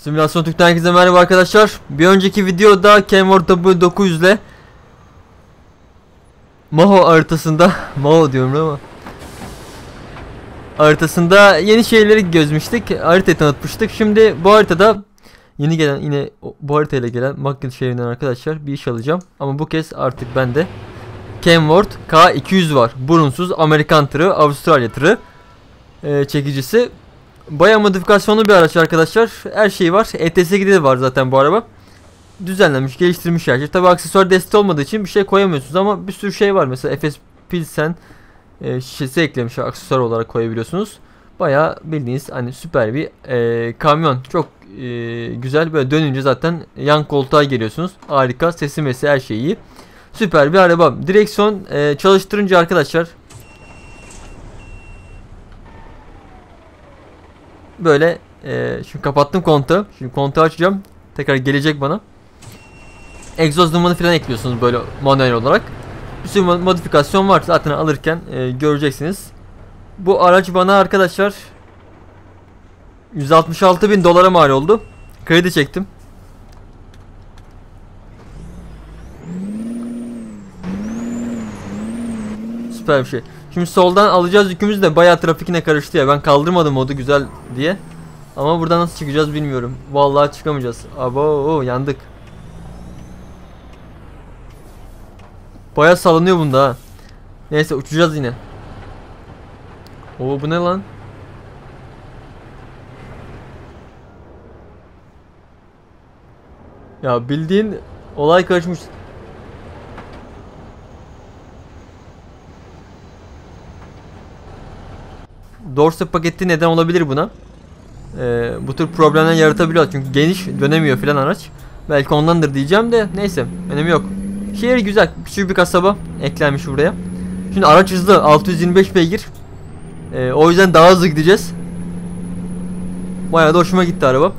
Simülasyon Türk'ten herkese merhaba arkadaşlar. Bir önceki videoda Kenworth W900 ile Maho haritasında Maho diyorum ama haritasında yeni şeyleri gözmüştük. Haritayı tanıtmıştık. Şimdi bu haritada yeni gelen yine bu haritayla gelen Magnus şehrinden arkadaşlar bir iş alacağım. Ama bu kez artık bende Kenworth K200 var. Burunsuz Amerikan tırı, Avustralya tırı e, çekicisi. Baya modifikasyonlu bir araç arkadaşlar. Her şey var. ETS de var zaten bu araba. Düzenlenmiş, geliştirmiş her şey. Tabi aksesuar desteği olmadığı için bir şey koyamıyorsunuz ama bir sürü şey var. Mesela Efes Pilsen e, şişesi eklemiş aksesuar olarak koyabiliyorsunuz. Baya bildiğiniz hani süper bir e, kamyon. Çok e, güzel böyle dönünce zaten yan koltuğa geliyorsunuz. Harika. Sesi mesi her şey iyi. Süper bir araba. Direksiyon e, çalıştırınca arkadaşlar böyle e, şimdi kapattım kontağı. Şimdi kontağı açacağım. Tekrar gelecek bana. Egzoz dumanı falan ekliyorsunuz böyle manuel olarak. Bir sürü modifikasyon var zaten alırken e, göreceksiniz. Bu araç bana arkadaşlar 166 bin dolara mal oldu. Kredi çektim. Süper bir şey. Şimdi soldan alacağız yükümüz de bayağı trafikine karıştı ya. Ben kaldırmadım modu güzel diye. Ama buradan nasıl çıkacağız bilmiyorum. Vallahi çıkamayacağız. Abo yandık. Bayağı sallanıyor bunda ha. Neyse uçacağız yine. Oo bu ne lan? Ya bildiğin olay karışmış. Dorse paketi neden olabilir buna? Ee, bu tür problemler yaratabiliyor çünkü geniş dönemiyor filan araç. Belki ondandır diyeceğim de neyse önemi yok. Şehir güzel küçük bir kasaba eklenmiş buraya. Şimdi araç hızlı 625 beygir. Ee, o yüzden daha hızlı gideceğiz. Bayağı da hoşuma gitti araba.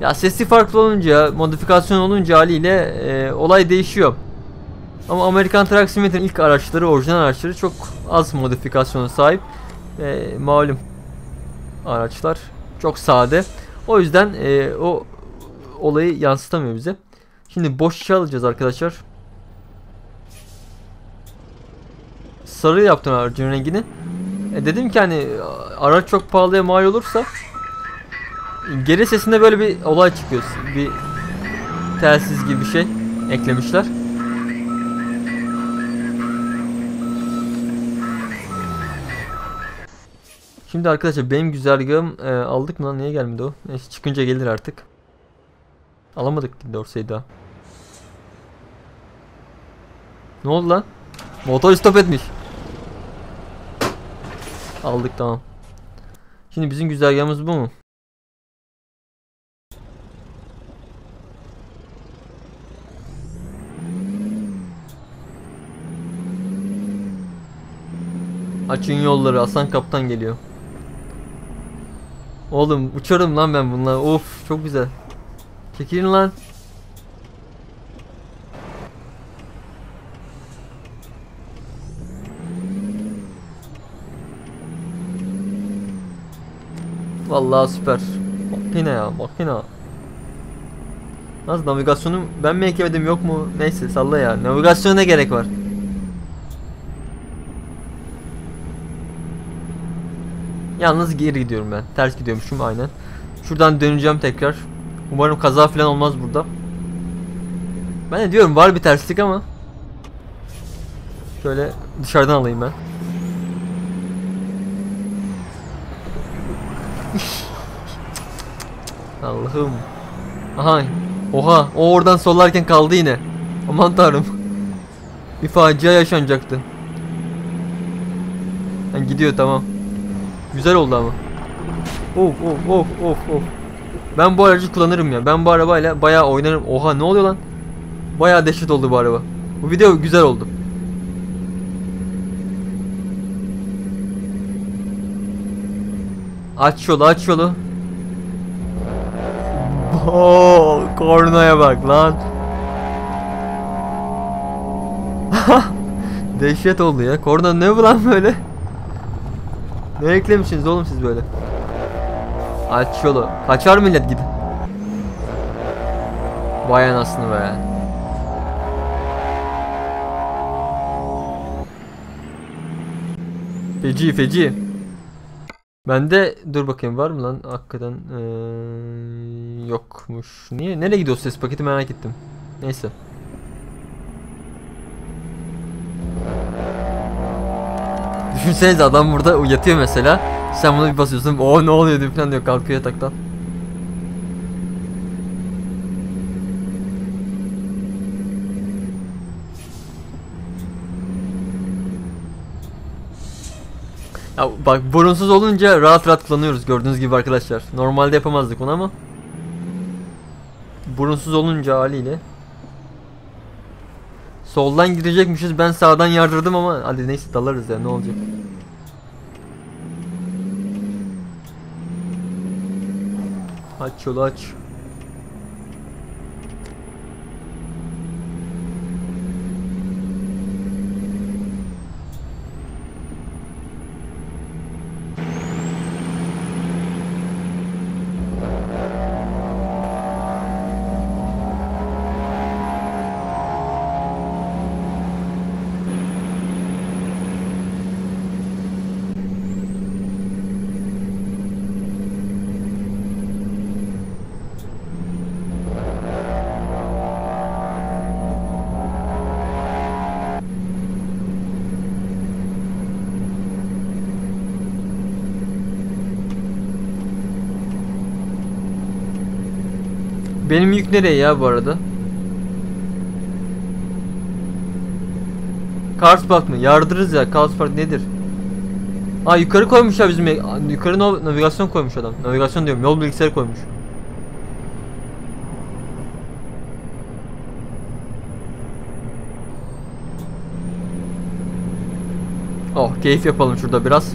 Ya sesi farklı olunca, modifikasyon olunca haliyle e, olay değişiyor. Ama Amerikan Truck ilk araçları, orijinal araçları çok az modifikasyona sahip. E, malum araçlar çok sade. O yüzden e, o olayı yansıtamıyor bize. Şimdi boş şişe alacağız arkadaşlar. Sarı yaptım aracın rengini. E dedim ki hani araç çok pahalıya mal olursa geri sesinde böyle bir olay çıkıyor. Bir telsiz gibi bir şey eklemişler. Şimdi arkadaşlar benim güzergahım e, aldık mı lan niye gelmedi o? Neyse çıkınca gelir artık. Alamadık Dorsey'i daha. Ne oldu lan? Motor stop etmiş. Aldık tamam. Şimdi bizim güzergahımız bu mu? Açın yolları Hasan Kaptan geliyor. Oğlum uçarım lan ben bununla. Of çok güzel. Çekilin lan. Vallahi süper. Makine ya makine. Nasıl navigasyonu ben mi eklemedim yok mu? Neyse salla ya. Navigasyona ne gerek var? Yalnız geri gidiyorum ben. Ters gidiyormuşum aynen. Şuradan döneceğim tekrar. Umarım kaza falan olmaz burada. Ben de diyorum var bir terslik ama. Şöyle dışarıdan alayım ben. Allah'ım. Aha. Oha. O oradan sollarken kaldı yine. Aman tanrım. Bir facia yaşanacaktı. Yani gidiyor tamam. Güzel oldu ama. Of of of of of. Ben bu aracı kullanırım ya. Ben bu arabayla bayağı oynarım. Oha ne oluyor lan? Bayağı dehşet oldu bu araba. Bu video güzel oldu. Aç yolu aç yolu. Oo, kornaya bak lan. Dehşet oldu ya. Korna ne bu lan böyle? Ne eklemişsiniz oğlum siz böyle? Aç yolu. Kaçar millet gidin. Vay anasını be. Feci feci. Bende dur bakayım var mı lan hakikaten ee, yokmuş. Niye? Nereye gidiyor ses paketi merak ettim. Neyse. Düşünsenize adam burada yatıyor mesela. Sen buna bir basıyorsun. O ne oluyor diyor falan diyor kalkıyor yataktan. Ya bak burunsuz olunca rahat rahat kullanıyoruz gördüğünüz gibi arkadaşlar. Normalde yapamazdık onu ama. Burunsuz olunca haliyle. Soldan girecekmişiz ben sağdan yardırdım ama hadi neyse dalarız ya ne olacak. Aç yolu aç. Benim yük nereye ya bu arada? Carlsbad mı? Yardırırız ya. Carlsbad nedir? Aa yukarı koymuş ya bizim yukarı nav- navigasyon koymuş adam. Navigasyon diyorum. Yol bilgisayarı koymuş. Oh keyif yapalım şurada biraz.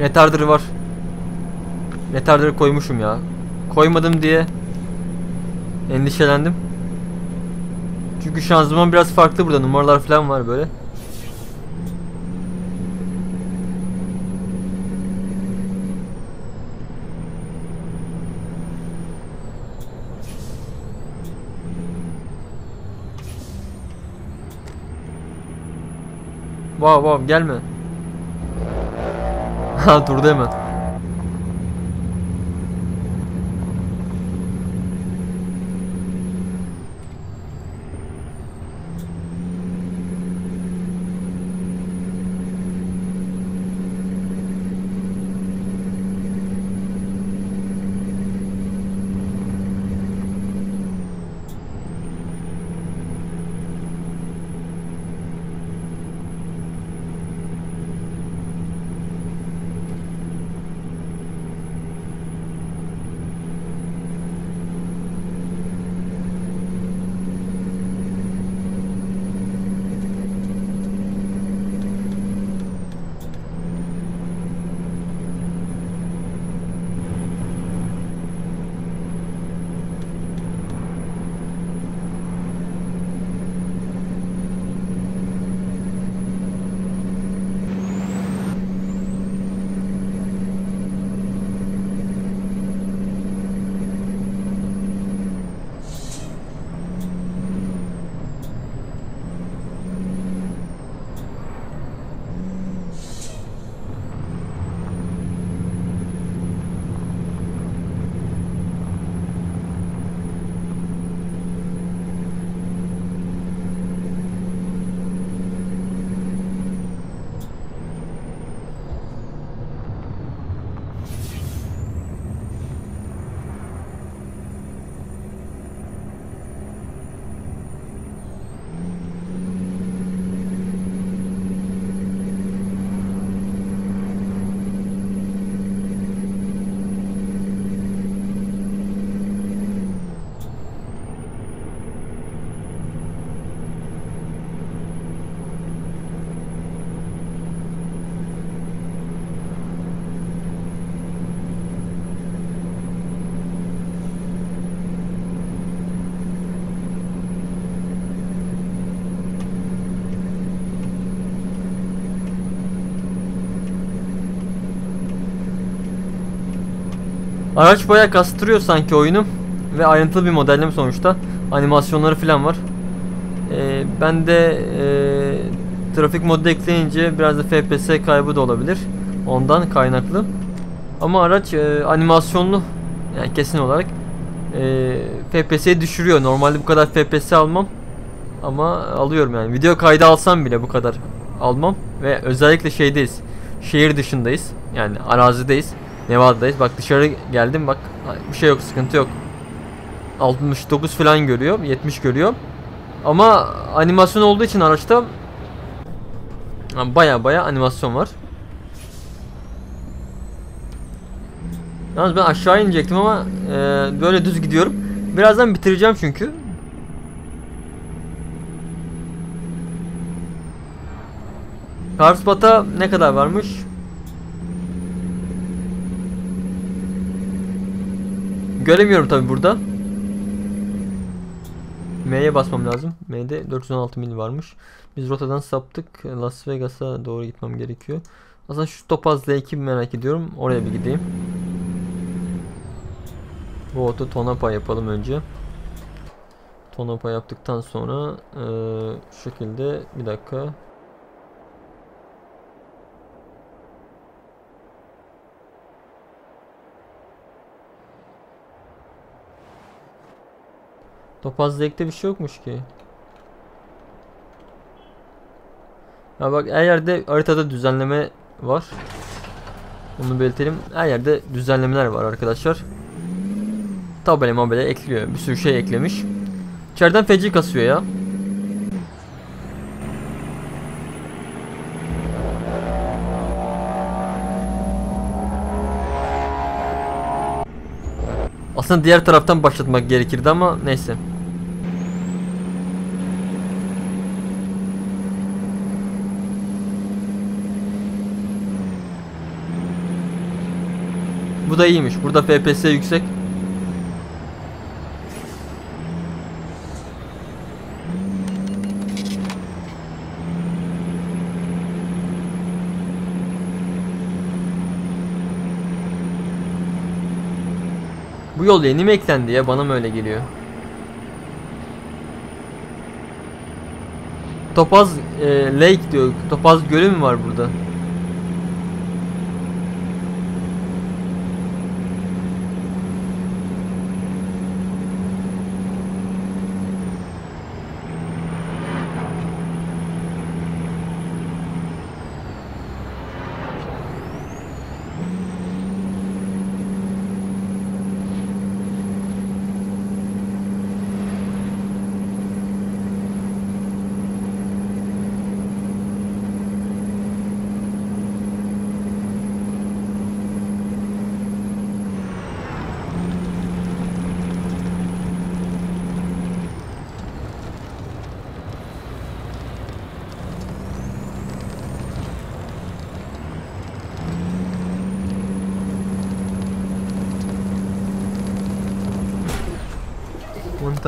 Retarder var. Retarder'ı koymuşum ya. Koymadım diye endişelendim. Çünkü şanzıman biraz farklı burada. Numaralar falan var böyle. Wow wow gelme. Ha durdu hemen. Araç bayağı kastırıyor sanki oyunu. Ve ayrıntılı bir modelleme sonuçta. Animasyonları falan var. Ee, ben de e, trafik modu ekleyince biraz da FPS kaybı da olabilir. Ondan kaynaklı. Ama araç e, animasyonlu yani kesin olarak e, FPS'yi düşürüyor. Normalde bu kadar FPS almam. Ama alıyorum yani. Video kaydı alsam bile bu kadar almam. Ve özellikle şeydeyiz. Şehir dışındayız. Yani arazideyiz. Nevada'dayız. Bak dışarı geldim bak bir şey yok sıkıntı yok. 69 falan görüyor. 70 görüyor. Ama animasyon olduğu için araçta baya baya animasyon var. Yalnız ben aşağı inecektim ama e, böyle düz gidiyorum. Birazdan bitireceğim çünkü. Carspat'a ne kadar varmış? Göremiyorum tabi burada. M'ye basmam lazım. M'de 416 mil varmış. Biz rotadan saptık. Las Vegas'a doğru gitmem gerekiyor. Aslında şu Topaz Lake'i merak ediyorum. Oraya bir gideyim. Bu oto Tonapa yapalım önce. Tonapa yaptıktan sonra e, şu şekilde bir dakika. Topaz Lake'de bir şey yokmuş ki. Ya bak her yerde haritada düzenleme var. Onu belirtelim. Her yerde düzenlemeler var arkadaşlar. Tabela mabela ekliyor. Bir sürü şey eklemiş. İçeriden feci kasıyor ya. Aslında diğer taraftan başlatmak gerekirdi ama neyse. Bu da iyiymiş. Burada FPS yüksek. Bu yol yeni mi eklendi ya? Bana mı öyle geliyor? Topaz e, Lake diyor. Topaz Gölü mü var burada?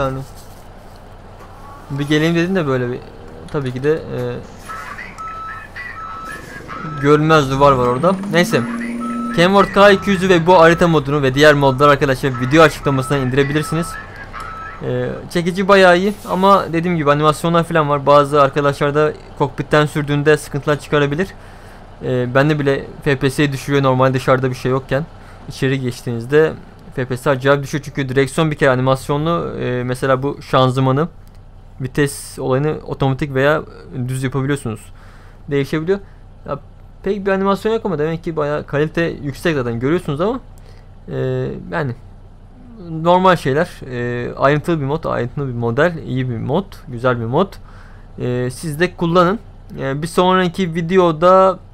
Tanrım. Bir geleyim dedin de böyle bir tabii ki de e, görünmez duvar var orada. Neyse. Kenworth K200'ü ve bu harita modunu ve diğer modlar arkadaşlar video açıklamasına indirebilirsiniz. Ee, çekici bayağı iyi ama dediğim gibi animasyonlar falan var. Bazı arkadaşlarda kokpitten sürdüğünde sıkıntılar çıkarabilir. Ee, bende bile FPS'yi düşürüyor normal dışarıda bir şey yokken. İçeri geçtiğinizde FPS acayip düşüyor çünkü direksiyon bir kere animasyonlu e, mesela bu şanzımanı vites olayını otomatik veya düz yapabiliyorsunuz. Değişebiliyor. Ya, pek bir animasyon yok ama demek ki bayağı kalite yüksek zaten görüyorsunuz ama e, yani normal şeyler. E, ayrıntılı bir mod, ayrıntılı bir model, iyi bir mod, güzel bir mod. E, siz de kullanın. Yani bir sonraki videoda e,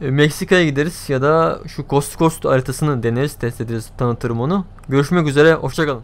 e, Meksika'ya gideriz ya da şu Coast Coast haritasını deneriz, test ederiz, tanıtırım onu. Görüşmek üzere, hoşçakalın.